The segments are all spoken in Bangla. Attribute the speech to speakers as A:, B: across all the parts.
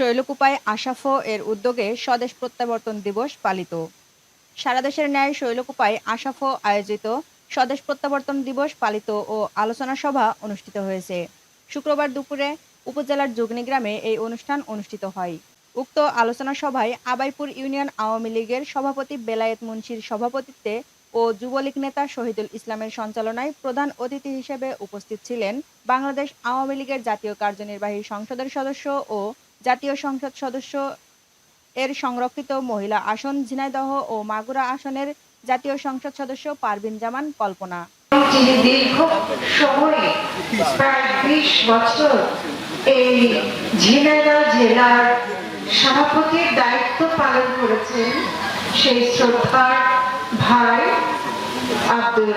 A: শৈলকুপায় আশাফো এর উদ্যোগে স্বদেশ প্রত্যাবর্তন দিবস পালিত। সারা দেশের ন্যায় শৈলকুপায় আশাফো আয়োজিত স্বদেশ প্রত্যাবর্তন দিবস পালিত ও আলোচনা সভা অনুষ্ঠিত হয়েছে। শুক্রবার দুপুরে উপজেলার যুগনি গ্রামে এই অনুষ্ঠান অনুষ্ঠিত হয়। উক্ত আলোচনা সভায় আবাইপুর ইউনিয়ন আওয়ামী লীগের সভাপতি বেলায়েত মুন্সির সভাপতিত্বে ও যুবলীগ নেতা শহীদুল ইসলামের সঞ্চালনায় প্রধান অতিথি হিসেবে উপস্থিত ছিলেন বাংলাদেশ আওয়ামী লীগের জাতীয় কার্যনির্বাহী সংসদের সদস্য ও জাতীয় সংসদ সদস্য এর সংরক্ষিত মহিলা আসন ঝিনাইদহ ও মাগুরা আসনের জাতীয় সংসদ সদস্য পারভিন জামান কল্পনা।
B: যিনি দীর্ঘ সময়ে প্রায় বিশ বছর এই ঝিনাইদহ জেলার সভাপতির দায়িত্ব পালন করেছেন সেই শ্রদ্ধার ভাই আব্দুল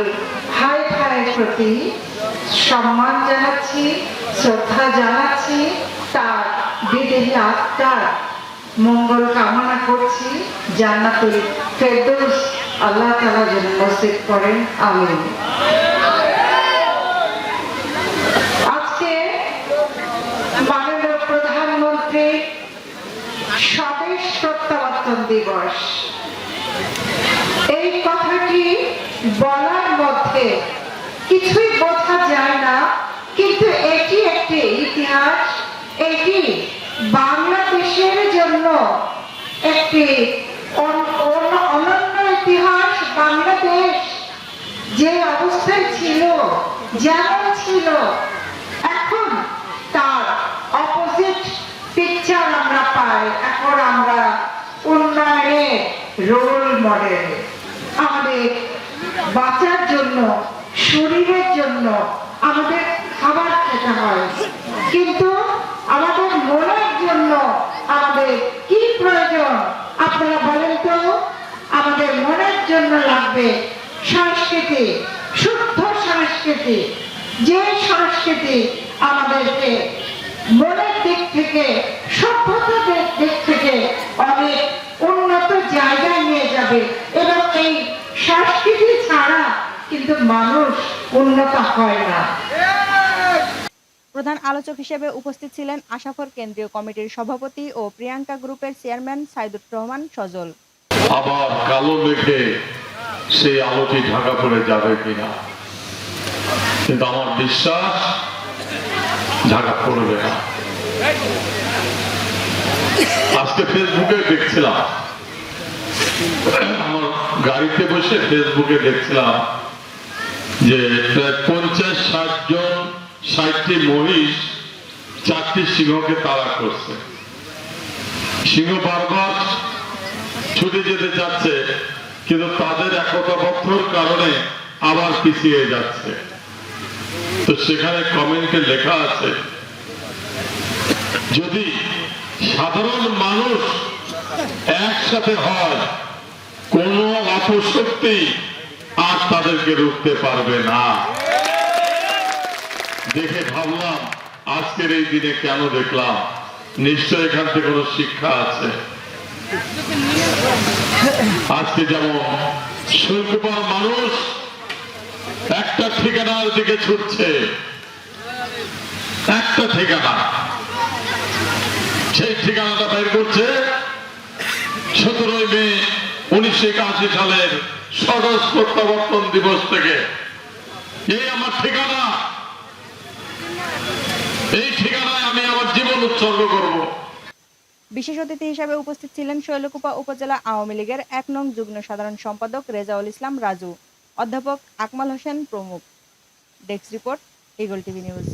B: হাই ভাইয়ের প্রতি সম্মান জানাচ্ছি, শ্রদ্ধা জানাচ্ছি, তার বিদেহী আত্মার মঙ্গল কামনা করছি, জান্নাতুল ফেরদৌস আল্লাহ তাআলা যেন নসিব করেন, আমিন। আজকে মাননীয় প্রধানমন্ত্রী স্বদেশ প্রত্যাবর্তন দিবস। এই কথাটি বলার মধ্যে কিছুই বোঝা যায় না, কিন্তু এটি একটি ইতিহাস এটি বাংলাদেশের জন্য একটি অন- অন- অনন্য ইতিহাস বাংলাদেশ। যে অবস্থায় ছিল, যেমন ছিল, এখন তার অপোজিট পিকচার আমরা পাই। এখন আমরা উন্নয়নের রোল মডেল আমাদের বাঁচার জন্য, শরীরের জন্য আমাদের খাবার খেতে হয়। কিন্তু আমাদের মনের জন্য আমাদের কি প্রয়োজন? আপনারা বলেন তো, আমাদের মনের জন্য লাগবে সংস্কৃতি, শুদ্ধ সংস্কৃতি। যে সংস্কৃতি আমাদেরকে মনের দিক থেকে সভ্যতার দিক থেকে অনেক উন্নত জায়গায় নিয়ে যাবে। এবং এই সংস্কৃতি ছাড়া কিন্তু মানুষ উন্নত হয় না।
A: প্রধান আলোচক হিসেবে উপস্থিত ছিলেন আশাফর কেন্দ্রীয় কমিটির সভাপতি ও প্রিয়াঙ্কা গ্রুপের চেয়ারম্যান সাইদুর রহমান সজল।
C: আবার কালো মেঘে সেই আলোটি ঢাকা পড়ে যাবে কিনা? কিন্তু আমার বিশ্বাস, ঢাকা পড়বে না। আজকে ফেসবুকে দেখছিলাম। আমার গাড়িতে বসে ফেসবুকে দেখছিলাম যে পঞ্চাশ ষাট জন ষাটটি মহিষ, চারটি সিংহকে তাড়া করছে। সিংহ বারবার ছুটে যেতে চাচ্ছে, কিন্তু তাদের একতাবদ্ধর কারণে আবার পিছিয়ে যাচ্ছে। তো সেখানে কমেন্টে লেখা আছে, যদি সাধারণ মানুষ একসাথে হয়, কোন অপশক্তি আর তাদেরকে রুখতে পারবে না। দেখে ভাবলাম, আজকের এই দিনে কেন দেখলাম? নিশ্চয় এখান থেকে কোনো শিক্ষা আছে। আজকে যেমন শৈলকুপার মানুষ একটা ঠিকানার দিকে ছুটছে, একটা ঠিকানা। সেই ঠিকানাটা বের করছে সতেরোই মে উনিশশো একাশি সালের স্বদেশ প্রত্যাবর্তন দিবস থেকে। এই আমার ঠিকানা এই ঠিকানায় আমি আমার জীবন উৎসর্গ করব।
A: বিশেষ অতিথি হিসেবে উপস্থিত ছিলেন শৈলকুপা উপজেলা আওয়ামী লীগের এক নং যুগ্ম সাধারণ সম্পাদক রেজাউল ইসলাম রাজু। অধ্যাপক আকমাল হোসেন প্রমুখ। Desk report eagle TV news.